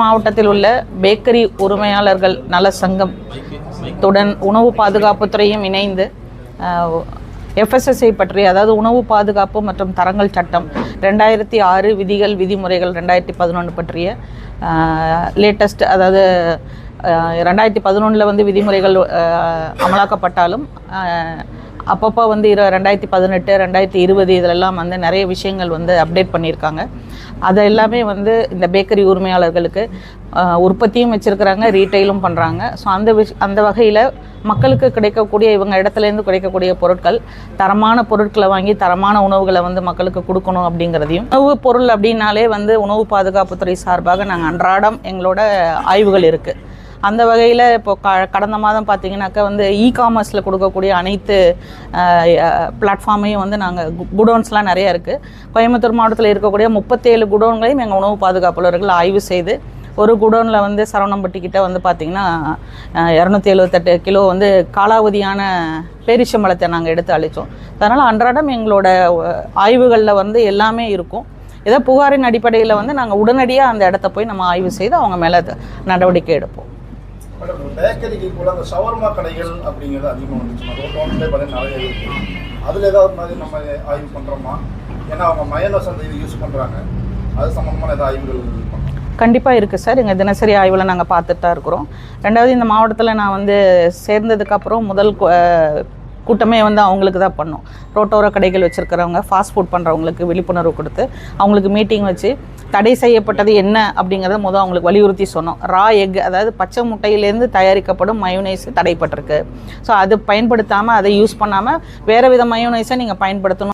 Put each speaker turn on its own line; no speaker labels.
மாவட்டத்தில் உள்ள பேக்கரி உரிமையாளர்கள் நல சங்கம் துடன் உணவு பாதுகாப்புத்துறையும் இணைந்து எஃப்எஸ்எஸ்ஐ பற்றி அதாவது உணவு பாதுகாப்பு மற்றும் தரங்கள் சட்டம் ரெண்டாயிரத்தி ஆறு விதிகள் விதிமுறைகள் ரெண்டாயிரத்தி பதினொன்று பற்றிய லேட்டஸ்ட் அதாவது ரெண்டாயிரத்தி பதினொன்றில் வந்து விதிமுறைகள் அமலாக்கப்பட்டாலும் அப்பப்போ வந்து இரு ரெண்டாயிரத்தி பதினெட்டு ரெண்டாயிரத்தி இருபது இதிலெல்லாம் வந்து நிறைய விஷயங்கள் வந்து அப்டேட் பண்ணியிருக்காங்க. அது எல்லாமே வந்து இந்த பேக்கரி உரிமையாளர்களுக்கு உற்பத்தியும் வச்சுருக்கிறாங்க ரீட்டைலும் பண்ணுறாங்க ஸோ அந்த விஷ் அந்த வகையில் மக்களுக்கு கிடைக்கக்கூடிய இவங்க இடத்துலேருந்து கிடைக்கக்கூடிய பொருட்கள் தரமான பொருட்களை வாங்கி தரமான உணவுகளை வந்து மக்களுக்கு கொடுக்கணும் அப்படிங்கிறதையும். உணவு பொருள் அப்படின்னாலே வந்து உணவு பாதுகாப்புத்துறை சார்பாக நாங்கள் அன்றாடம் எங்களோட ஆய்வுகள் இருக்குது அந்த வகையில் இப்போ க கடந்த மாதம் பார்த்தீங்கன்னாக்கா வந்து இ காமர்ஸில் கொடுக்கக்கூடிய அனைத்து பிளாட்ஃபார்மையும் வந்து நாங்கள் குடோன்ஸ்லாம் நிறைய இருக்குது கோயம்புத்தூர் மாவட்டத்தில் இருக்கக்கூடிய முப்பத்தேழு குடோன்களையும் எங்கள் உணவு பாதுகாப்புலர்கள் ஆய்வு செய்து ஒரு குடோனில் வந்து சரவணம்பட்டிக்கிட்ட வந்து பார்த்திங்கன்னா இரநூத்தி எழுபத்தெட்டு கிலோ வந்து காலாவதியான பேரிச்சம்பழத்தை நாங்கள் எடுத்து அழித்தோம் அதனால் அன்றாடம் எங்களோட ஆய்வுகளில் வந்து எல்லாமே இருக்கும். ஏதோ புகாரின் அடிப்படையில் வந்து நாங்கள் உடனடியாக அந்த இடத்த போய் நம்ம ஆய்வு செய்து அவங்க மேலே நடவடிக்கை எடுப்போம்.
மேடம் பேக்கரிக்கு கூட அந்த சவர்மா கடைகள் அப்படிங்கிறது அதிகமாக வந்துச்சு. ரோட்டோன்லேயே பார்த்தீங்கன்னா நிறைய இருக்கு. அதில் ஏதாவது மாதிரி நம்ம ஆய்வு பண்ணுறோமா ஏன்னா அவங்க மயனஸ் அந்த இது யூஸ் பண்ணுறாங்க அது சம்மந்தமான ஏதாவது ஆய்வுகள்
கண்டிப்பாக இருக்குது சார். எங்கள் தினசரி ஆய்வில் நாங்கள் பார்த்துட்டு தான் இருக்கிறோம். ரெண்டாவது இந்த மாவட்டத்தில் நான் வந்து சேர்ந்ததுக்கப்புறம் முதல் கூட்டமே வந்து அவங்களுக்கு தான் பண்ணும். ரோட்டோர கடைகள் வச்சுருக்கிறவங்க ஃபாஸ்ட் ஃபுட் பண்ணுறவங்களுக்கு விழிப்புணர்வு கொடுத்து அவங்களுக்கு மீட்டிங் வச்சு தடை செய்யப்பட்டது என்ன அப்படிங்கிறத முதல் அவங்களுக்கு வலியுறுத்தி சொன்னோம். ரா எக் அதாவது பச்சை முட்டையிலேருந்து தயாரிக்கப்படும் மயோனைஸ் தடைப்பட்டிருக்கு. ஸோ அது பயன்படுத்தாமல் அதை யூஸ் பண்ணாமல் வேறு வித மயோனைஸை நீங்கள் பயன்படுத்தணும்.